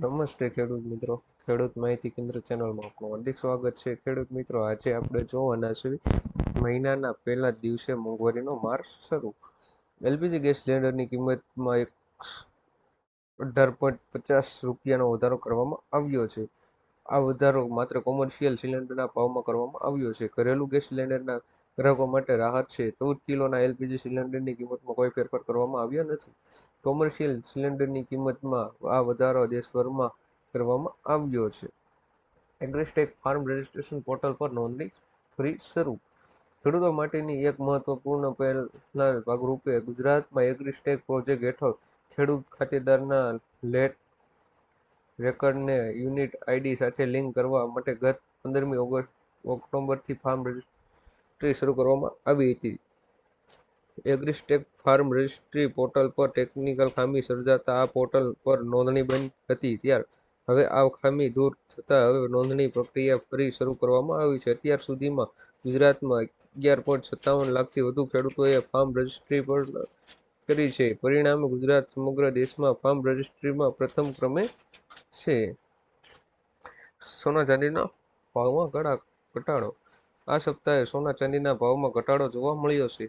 નમસ્તે ખેડૂત મિત્રો. ખેડૂત માહિતી કેન્દ્ર ચેનલમાં આપનું હાર્દિક સ્વાગત છે. ખેડૂત મિત્રો, આજે આપણે જોવાના છે મહિનાના પહેલા દિવસે મોંઘવારીનો માર શરૂ. એલપીજી ગેસ સિલિન્ડરની કિંમતમાં એક અઢાર પોઈન્ટ પચાસ રૂપિયાનો વધારો કરવામાં આવ્યો છે. આ વધારો માત્ર કોમર્શિયલ સિલિન્ડરના ભાવમાં કરવામાં આવ્યો છે. ઘરેલું ગેસ સિલિન્ડરના ગ્રાહકો માટે રાહત છે ચૌદ કિલોના એલપીજી સિલિન્ડરની કિંમતમાં કોઈ ફેરફાર કરવામાં આવ્યો નથી. કોમર્શિયલ સિલિન્ડરની કિંમતમાં આ વધારો દેશભરમાં કરવામાં આવ્યો છે. એગ્રીસ્ટેક ફાર્મ રજિસ્ટ્રેશન પોર્ટલ પર નોંધણી ફરી શરૂ. ખેડૂતો માટેની એક મહત્વપૂર્ણ પહેલના ભાગરૂપે ગુજરાતમાં એગ્રીસ્ટેક પ્રોજેક્ટ હેઠળ ખેડૂત ખાતેદારના લેટ રેકર્ડને યુનિટ આઈડી સાથે લિંક કરવા માટે ગત પંદરમી ઓગસ્ટ, ઓક્ટોબરથી ફાર્મ રજિસ્ટ્રી શરૂ કરવામાં આવી હતી. એગ્રીસ્ટેક ફાર્મ રજિસ્ટ્રી પોર્ટલ પર ટેકનિકલ ખામી સર્જાતા આ પોર્ટલ પર નોંધણી બંધ હતી ત્યાર હવે આ ખામી દૂર થતાં હવે નોંધણી પ્રક્રિયા ફરી શરૂ કરવામાં આવી છે. અત્યાર સુધીમાં ગુજરાતમાં અગિયાર પોઈન્ટ સત્તાવન લાખથી વધુ ખેડૂતોએ ફાર્મ રજિસ્ટ્રી પર કરી છે. પરિણામે ગુજરાત સમગ્ર દેશમાં ફાર્મ રજિસ્ટ્રીમાં પ્રથમ ક્રમે છે. સોના ચાંદીના ભાવમાં ઘટાડો આ સપ્તાહે સોના ચાંદીના ભાવમાં ઘટાડો જોવા મળ્યો છે.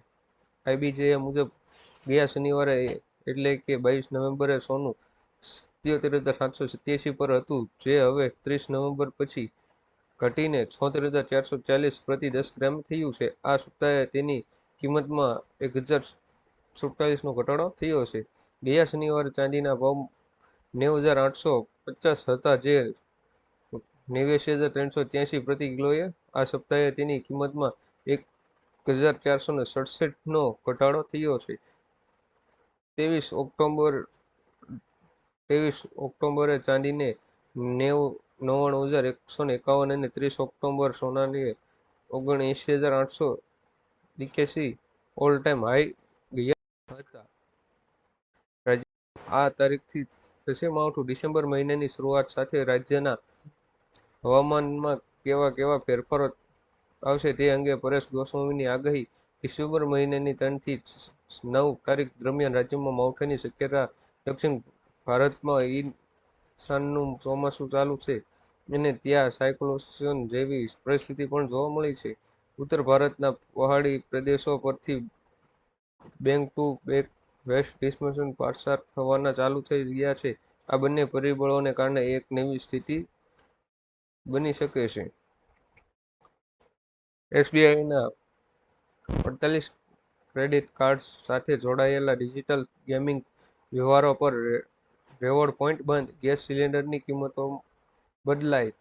આઈબીજેએ મુજબ ગયા શનિવારે એટલે કે બાવીસ નવેમ્બરે સોનું સિત્યોતેર હજાર સાતસો સિત્યાસી પર હતું, જે હવે ત્રીસ નવેમ્બર પછી ઘટીને છોતેર હજાર ચારસો ચાલીસ પ્રતિ દસ ગ્રામ થયું છે. આ સપ્તાહે તેની કિંમતમાં એક હજાર સુડતાલીસનો ઘટાડો થયો છે. ગયા શનિવારે ચાંદીના ભાવ નેવું હજાર આઠસો પચાસ હતા, જે નેવ્યાસી હજાર ત્રણસો ત્યાંસી પ્રતિ કિલોએ આ સપ્તાહે તેની કિંમતમાં એક હજાર ચારસો ને સડસઠનો ઘટાડો થયો છે. ત્રેવીસ ઓક્ટોબર ત્રેવીસ ઓક્ટોબરે ચાંદીને નેવું, નવ્વાણું હજાર એકસો ને એકાવન અને ત્રીસ ઓક્ટોબર સોનાને ઓગણએંશી હજાર આઠસો એક્યાસી ઓલ ટાઈમ હાઈ ગયા હતા. આ તારીખથી થશે માવઠું ડિસેમ્બર મહિનાની શરૂઆત સાથે રાજ્યના હવામાનમાં કેવા કેવા ફેરફારો આવશે તે અંગે પરેશ ગોસ્વામીની આગાહી ડિસેમ્બર મહિનાની ત્રણથી નવ તારીખ દરમિયાન રાજ્યમાં માવઠાની શક્યતા દક્ષિણ ભારતમાં ઈશાનનું ચોમાસું ચાલુ છે અને ત્યાં સાયક્લોસન જેવી પરિસ્થિતિ પણ જોવા મળી છે. ઉત્તર ભારતના પહાડી પ્રદેશો પરથી બેંક ટુ બેક વેસ્ટ ડિસ્મશન પસાર થવાના ચાલુ થઈ ગયા છે. આ બંને પરિબળોને કારણે એક નવી સ્થિતિ બની શકે છે. એસબીઆઈના અડતાલીસ ક્રેડિટ કાર્ડ્સ સાથે જોડાયેલા ડિજિટલ ગેમિંગ વ્યવહારો પર રેવોર્ડ પોઈન્ટ બંધ. ગેસ સિલિન્ડરની કિંમતો બદલાઈ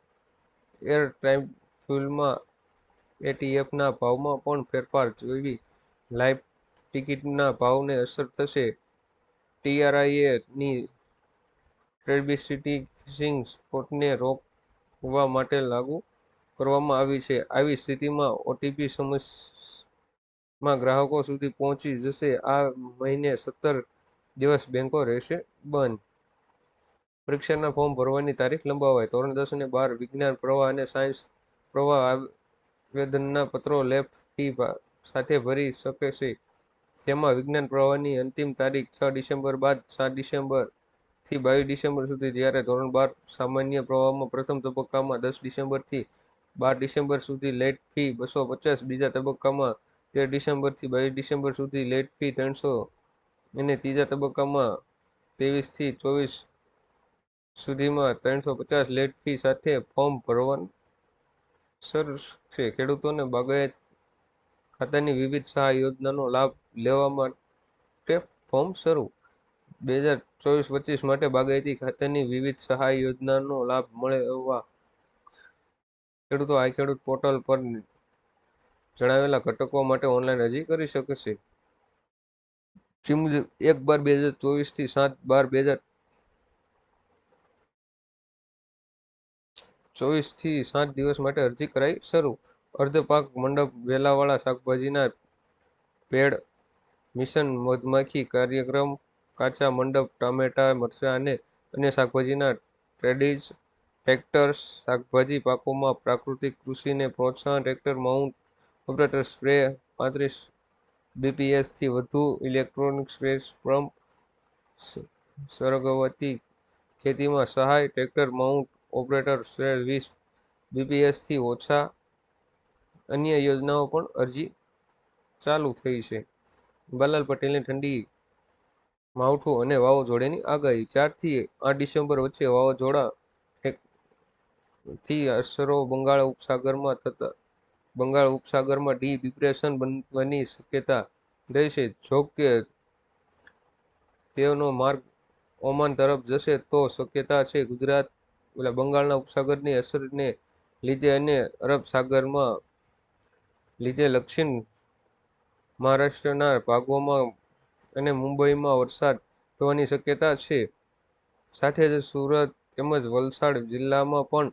એર ટ્રાફિકમાં એટીએફના ભાવમાં પણ ફેરફાર. જેવી લાઈવ ટિકિટના ભાવને અસર થશે. ટીઆરઆઈએ ની ટ્રેબિસિટી ફિશિંગ સ્પોટને રોકવા માટે લાગુ કરવામાં આવી છે. આવી સ્થિતિમાં ઓટીપી સમયમાં ગ્રાહકો સુધી પહોંચી જશે. આ મહિને સત્તર દિવસ બેંકો રહેશે બંધ. પરીક્ષાના ફોર્મ ભરવાની તારીખ લંબાવાય. ધોરણ દસ અને બાર, વિજ્ઞાન, પ્રવાહ અને સાયન્સ પ્રવાહ આવેદનના પત્રો લેફ ફી સાથે ભરી શકે છે. જેમાં વિજ્ઞાન પ્રવાહની અંતિમ તારીખ છ ડિસેમ્બર બાદ સાત ડિસેમ્બર થી બાવીસ ડિસેમ્બર સુધી જ્યારે ધોરણ બાર સામાન્ય પ્રવાહમાં પ્રથમ તબક્કામાં દસ ડિસેમ્બરથી બાર ડિસેમ્બર સુધી લેટ ફી બસો પચાસ, બીજા તબક્કામાં તેર ડિસેમ્બરથી બાવીસ ડિસેમ્બર સુધી લેટ ફી ત્રણસો અને ત્રીજા તબક્કામાં ત્રેવીસથી ચોવીસ સુધીમાં ત્રણસો પચાસ લેટ ફી સાથે ફોર્મ ભરવાનું શરૂ છે. ખેડૂતોને બાગાયત ખાતાની વિવિધ સહાય યોજનાનો લાભ લેવા માટે ફોર્મ શરૂ બે હજાર ચોવીસ પચીસ માટે બાગાયતી ખાતેની વિવિધ સહાય યોજનાનો લાભ મળવા ખેડૂતો આ ખેડૂત પોર્ટલ પર જણાવેલા ઘટકો માટે ઓનલાઈન અરજી કરી શકશે જે મુજબ એક બાર બે હજાર ચોવીસથી સાત બાર બે હજાર ચોવીસથી સાત દિવસ માટે અરજી કરાઈ શરૂ. અર્ધ પાક મંડપ વેલાવાળા શાકભાજીના પેડ મિશન મધમાખી કાર્યક્રમ કાચા મંડપ, ટામેટા, મરચાં અને અન્ય શાકભાજીના ટ્રેડિસ ટ્રેક્ટર્સ શાકભાજી પાકોમાં પ્રાકૃતિક કૃષિને પ્રોત્સાહન, ટ્રેક્ટર, માઉન્ટ ઓપરેટર સ્પ્રે, પાંત્રીસ બીપીએસથી વધુ ઇલેક્ટ્રોનિક સ્પ્રે પંપ સરગવતી ખેતીમાં સહાય, ટ્રેક્ટર, માઉન્ટ ઓપરેટર સ્પ્રે, વીસ બીપીએસથી ઓછા અન્ય યોજનાઓ પણ અરજી ચાલુ થઈ છે. બાલાલ પટેલની ઠંડી માવઠું અને વાવાઝોડાની આગાહી. ચારથી આઠ ડિસેમ્બર વચ્ચે વાવાઝોડા થી અસરો બંગાળ ઉપસાગરમાં થતા, બંગાળ ઉપસાગરમાં ડી ડિપ્રેશન બનવાની શક્યતા રહેશે જોકે તેનો માર્ગ ઓમાન તરફ જશે તો શક્યતા છે. ગુજરાત, ઓલા બંગાળના ઉપસાગરની અસરને લીધે અને અરબ સાગરમાં લીધે દક્ષિણ મહારાષ્ટ્રના ભાગોમાં અને મુંબઈમાં વરસાદ થવાની શક્યતા છે. સાથે જ સુરત તેમજ વલસાડ જિલ્લામાં પણ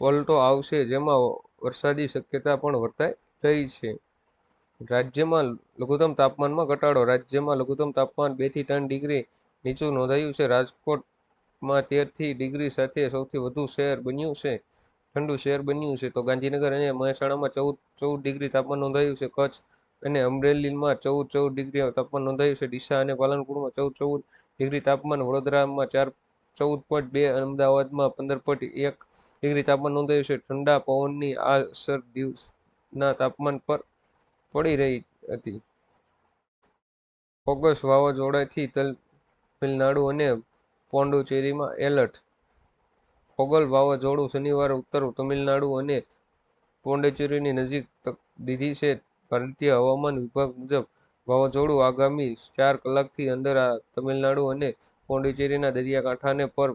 પલટો આવશે, જેમાં વરસાદી શક્યતા પણ વર્તાઈ રહી છે. રાજ્યમાં લઘુત્તમ તાપમાનમાં ઘટાડો, રાજ્યમાં લઘુત્તમ તાપમાન બેથી ત્રણ ડિગ્રી નીચું નોંધાયું છે. રાજકોટમાં તેરથી ડિગ્રી સાથે સૌથી વધુ શહેર બન્યું છે, ઠંડુ શહેર બન્યું છે. તો ગાંધીનગર અને મહેસાણામાં ચૌદ ચૌદ ડિગ્રી તાપમાન નોંધાયું છે. કચ્છ અને અમરેલીમાં ચૌદ ચૌદ ડિગ્રી તાપમાન નોંધાયું છે. ડીસા અને પાલનપુરમાં ચૌદ ચૌદ ડિગ્રી તાપમાન. વડોદરામાં ચાર, ચૌદ પોઈન્ટ બે, અમદાવાદમાં પંદર પોઈન્ટ એક ડિગ્રી તાપમાન નોંધાયું છે. ઠંડા પવનની આ અસર દિવસના તાપમાન પર પડી રહી હતી. ઓગસ્ટ વાવાઝોડાથી તમિલનાડુ અને પોંડુચેરીમાં એલર્ટ. ઓગલ વાવાઝોડું શનિવારે ઉત્તર તમિલનાડુ અને પોંડેચેરીની નજીક દીધી છે. ભારતીય હવામાન વિભાગ મુજબ વાવાઝોડું આગામી ચાર કલાકથી અંદર તમિલનાડુ અને પોંડિચેરીના દરિયાકાંઠાને પર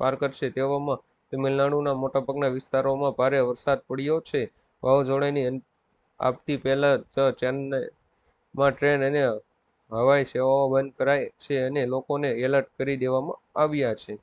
પાર કરશે. તેવામાં તમિલનાડુના મોટાભાગના વિસ્તારોમાં ભારે વરસાદ પડ્યો છે. વાવાઝોડાની આપતી પહેલા જ ચેન્નાઈમાં ટ્રેન અને હવાઈ સેવાઓ બંધ કરાઈ છે અને લોકોને એલર્ટ કરી દેવામાં આવ્યા છે.